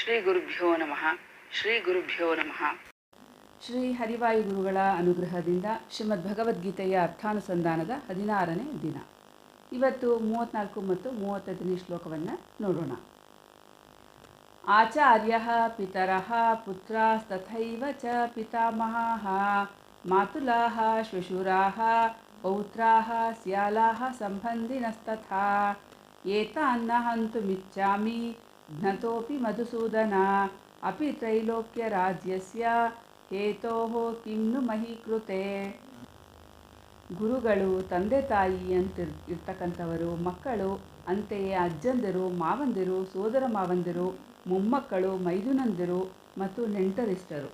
ಶ್ರೀ ಗುರುಭ್ಯೋ ನಮಃ. ಶ್ರೀ ಗುರುಭ್ಯೋ ನಮಃ. ಶ್ರೀ ಹರಿವಾಯು ಗುರುಗಳ ಅನುಗ್ರಹದಿಂದ ಶ್ರೀಮದ್ ಭಗವದ್ಗೀತೆಯ ಅರ್ಥಾನುಸಂಧಾನದ ಹದಿನಾರನೇ ದಿನ. ಇವತ್ತು ಮೂವತ್ತ್ನಾಲ್ಕು ಮತ್ತು ಮೂವತ್ತೈದನೇ ಶ್ಲೋಕವನ್ನು ನೋಡೋಣ. ಆಚಾರ್ಯ ಪಿತರಃ ಪುತ್ರಾಸ್ತಥೈವ ಚ ಪಿತಾಮಹ ಮಾತುಲಾಹ ಶ್ವಶುರಾಃ ಪೌತ್ರ ಸ್ಯಾಲಾಃ ಸಂಬಂಧಿನಸ್ತಥಾ. ಏತಾನ್ನ ಹಂತುಮಿಚ್ಛಾಮಿ ಜ್ಞತೋಪಿ ಮಧುಸೂದನ ಅಪಿ ತ್ರೈಲೋಕ್ಯರಾಜ್ಯಸ್ಯ ಹೇತೋಃ ಕಿಂ ನು ಮಹಿ ಕೃತೆ ಗುರುಗಳು ತಂದೆ ತಾಯಿ ಅಂತ ಇರ್ತಕ್ಕಂಥವರು ಮಕ್ಕಳು ಅಂತೆಯೇ ಅಜ್ಜಂದಿರು, ಮಾವಂದಿರು, ಸೋದರ ಮಾವಂದಿರು, ಮೊಮ್ಮಕ್ಕಳು, ಮೈದುನಂದಿರು ಮತ್ತು ನೆಂಟರಿಷ್ಟರು.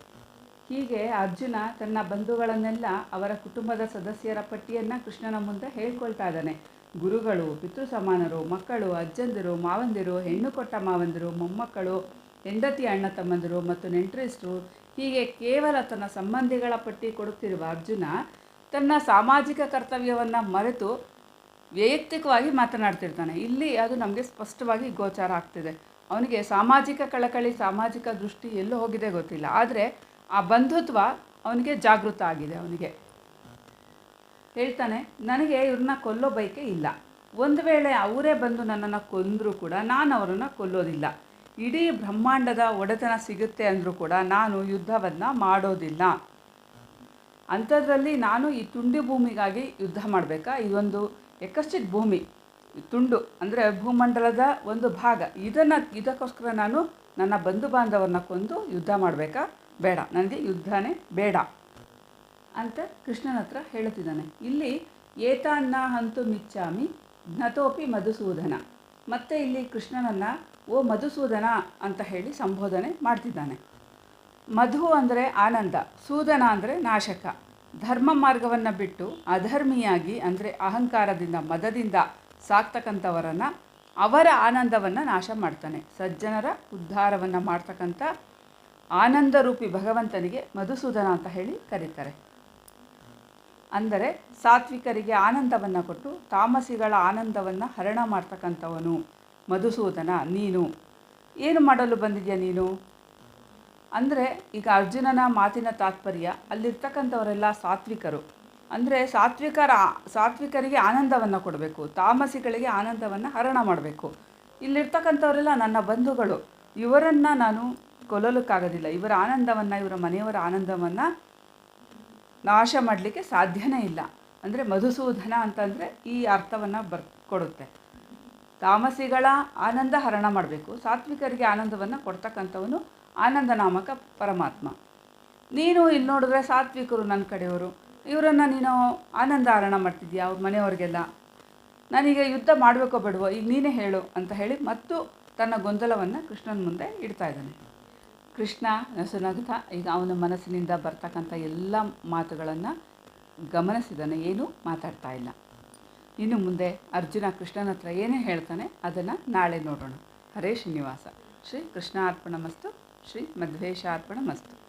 ಹೀಗೆ ಅರ್ಜುನ ತನ್ನ ಬಂಧುಗಳನ್ನೆಲ್ಲ ಅವರ ಕುಟುಂಬದ ಸದಸ್ಯರ ಪಟ್ಟಿಯನ್ನು ಕೃಷ್ಣನ ಮುಂದೆ ಹೇಳ್ಕೊಳ್ತಾ ಇದ್ದಾನೆ. ಗುರುಗಳು ಪಿತೃ ಸಮಾನರು ಮಕ್ಕಳು, ಅಜ್ಜಂದಿರು, ಮಾವಂದಿರು, ಹೆಣ್ಣು ಕೊಟ್ಟ ಮಾವಂದಿರು, ಮೊಮ್ಮಕ್ಕಳು, ಹೆಂಡತಿ ಅಣ್ಣ ತಮ್ಮಂದಿರು ಮತ್ತು ನೆಂಟರಿಸ್ಟ್ರು, ಹೀಗೆ ಕೇವಲ ತನ್ನ ಸಂಬಂಧಿಗಳ ಪಟ್ಟಿ ಕೊಡುತ್ತಿರುವ ಅರ್ಜುನ ತನ್ನ ಸಾಮಾಜಿಕ ಕರ್ತವ್ಯವನ್ನು ಮರೆತು ವೈಯಕ್ತಿಕವಾಗಿ ಮಾತನಾಡ್ತಿರ್ತಾನೆ. ಇಲ್ಲಿ ಅದು ನಮಗೆ ಸ್ಪಷ್ಟವಾಗಿ ಗೋಚಾರ ಆಗ್ತಿದೆ. ಅವನಿಗೆ ಸಾಮಾಜಿಕ ಕಳಕಳಿ, ಸಾಮಾಜಿಕ ದೃಷ್ಟಿ ಎಲ್ಲೂ ಹೋಗಿದೆ ಗೊತ್ತಿಲ್ಲ. ಆದರೆ ಆ ಬಂಧುತ್ವ ಅವನಿಗೆ ಜಾಗೃತ ಆಗಿದೆ ಅವನಿಗೆ. ಹೇಳ್ತಾನೆ, ನನಗೆ ಇವ್ರನ್ನ ಕೊಲ್ಲೋ ಬಯಕೆ ಇಲ್ಲ. ಒಂದು ವೇಳೆ ಅವರೇ ಬಂದು ನನ್ನನ್ನು ಕೊಂದರೂ ಕೂಡ ನಾನು ಅವರನ್ನು ಕೊಲ್ಲೋದಿಲ್ಲ. ಇಡೀ ಬ್ರಹ್ಮಾಂಡದ ಒಡೆತನ ಸಿಗುತ್ತೆ ಅಂದರೂ ಕೂಡ ನಾನು ಯುದ್ಧವನ್ನು ಮಾಡೋದಿಲ್ಲ. ಅಂಥದ್ರಲ್ಲಿ ನಾನು ಈ ತುಂಡಿ ಭೂಮಿಗಾಗಿ ಯುದ್ಧ ಮಾಡಬೇಕಾ? ಇದೊಂದು ಯಕಶ್ಚಿತ್ ಭೂಮಿ, ತುಂಡು ಅಂದರೆ ಭೂಮಂಡಲದ ಒಂದು ಭಾಗ. ಇದನ್ನು, ಇದಕ್ಕೋಸ್ಕರ ನಾನು ನನ್ನ ಬಂಧು ಬಾಂಧವರನ್ನ ಕೊಂದು ಯುದ್ಧ ಮಾಡಬೇಕಾ? ಬೇಡ. ನನಗೆ ಯುದ್ಧನೇ ಬೇಡ. ಅಂತ ಕೃಷ್ಣನ ಹತ್ರ ಹೇಳುತ್ತಿದ್ದಾನೆ. ಇಲ್ಲಿ ಏತಾನ್ನ ಹಂತು ಮಿಚ್ಚಾಮಿ ಜ್ಞತೋಪಿ ಮಧುಸೂದನ. ಮತ್ತೆ ಇಲ್ಲಿ ಕೃಷ್ಣನನ್ನು, ಓ ಮಧುಸೂದನ ಅಂತ ಹೇಳಿ ಸಂಬೋಧನೆ ಮಾಡ್ತಿದ್ದಾನೆ. ಮಧು ಅಂದರೆ ಆನಂದ, ಸೂದನ ಅಂದರೆ ನಾಶಕ. ಧರ್ಮ ಮಾರ್ಗವನ್ನು ಬಿಟ್ಟು ಅಧರ್ಮಿಯಾಗಿ ಅಂದರೆ ಅಹಂಕಾರದಿಂದ, ಮದದಿಂದ ಸಾಕ್ತಕ್ಕಂಥವರನ್ನು ಅವರ ಆನಂದವನ್ನು ನಾಶ ಮಾಡ್ತಾನೆ. ಸಜ್ಜನರ ಉದ್ಧಾರವನ್ನು ಮಾಡ್ತಕ್ಕಂಥ ಆನಂದರೂಪಿ ಭಗವಂತನಿಗೆ ಮಧುಸೂದನ ಅಂತ ಹೇಳಿ ಕರೀತಾರೆ. ಅಂದರೆ ಸಾತ್ವಿಕರಿಗೆ ಆನಂದವನ್ನು ಕೊಟ್ಟು ತಾಮಸಿಗಳ ಆನಂದವನ್ನು ಹರಣ ಮಾಡ್ತಕ್ಕಂಥವನು ಮಧುಸೂದನ, ನೀನು. ಏನು ಮಾಡಲು ಬಂದಿದ್ಯಾ ನೀನು? ಅಂದರೆ ಈಗ ಅರ್ಜುನನ ಮಾತಿನ ತಾತ್ಪರ್ಯ ಅಲ್ಲಿರ್ತಕ್ಕಂಥವರೆಲ್ಲ ಸಾತ್ವಿಕರು. ಅಂದರೆ ಸಾತ್ವಿಕರ, ಸಾತ್ವಿಕರಿಗೆ ಆನಂದವನ್ನು ಕೊಡಬೇಕು, ತಾಮಸಿಗಳಿಗೆ ಆನಂದವನ್ನು ಹರಣ ಮಾಡಬೇಕು. ಇಲ್ಲಿರ್ತಕ್ಕಂಥವರೆಲ್ಲ ನನ್ನ ಬಂಧುಗಳು. ಇವರನ್ನು ನಾನು ಕೊಲ್ಲಲಿಕ್ಕಾಗೋದಿಲ್ಲ. ಇವರ ಆನಂದವನ್ನು, ಇವರ ಮನೆಯವರ ಆನಂದವನ್ನು ನಾಶ ಮಾಡಲಿಕ್ಕೆ ಸಾಧ್ಯನೇ ಇಲ್ಲ. ಅಂದರೆ ಮಧುಸೂದನ ಅಂತಂದರೆ ಈ ಅರ್ಥವನ್ನು ಬರ್, ಕೊಡುತ್ತೆ. ತಾಮಸಿಗಳ ಆನಂದ ಹರಣ ಮಾಡಬೇಕು. ಸಾತ್ವಿಕರಿಗೆ ಆನಂದವನ್ನು ಕೊಡ್ತಕ್ಕಂಥವನು ಆನಂದ ನಾಮಕ ಪರಮಾತ್ಮ. ನೀನು ಇಲ್ಲಿ ನೋಡಿದ್ರೆ ಸಾತ್ವಿಕರು ನನ್ನ ಕಡೆಯವರು. ಇವರನ್ನು ನೀನು ಆನಂದ ಹರಣ ಮಾಡ್ತಿದ್ಯಾ ಅವ್ರ ಮನೆಯವ್ರಿಗೆಲ್ಲ? ನನಗೆ ಯುದ್ಧ ಮಾಡಬೇಕೋ ಬೇಡವೋ ಈಗ ನೀನೇ ಹೇಳು ಅಂತ ಹೇಳಿ ಮತ್ತು ತನ್ನ ಗೊಂದಲವನ್ನು ಕೃಷ್ಣನ ಮುಂದೆ ಇಡ್ತಾ ಇದ್ದಾನೆ. ಕೃಷ್ಣ ನಸುನಗ್ತಾ ಈಗ ಅವನ ಮನಸ್ಸಿನಿಂದ ಬರ್ತಕ್ಕಂಥ ಎಲ್ಲ ಮಾತುಗಳನ್ನು ಗಮನಿಸಿದಾನೆ, ಏನೂ ಮಾತಾಡ್ತಾ ಇಲ್ಲ. ಇನ್ನು ಮುಂದೆ ಅರ್ಜುನ ಕೃಷ್ಣನ ಹತ್ರ ಏನೇ ಹೇಳ್ತಾನೆ, ಅದನ್ನು ನಾಳೆ ನೋಡೋಣ. ಹರೇ ಶ್ರೀನಿವಾಸ. ಶ್ರೀ ಕೃಷ್ಣ ಅರ್ಪಣ ಮಸ್ತು ಶ್ರೀ ಮಧ್ವೇಶ ಅರ್ಪಣ ಮಸ್ತು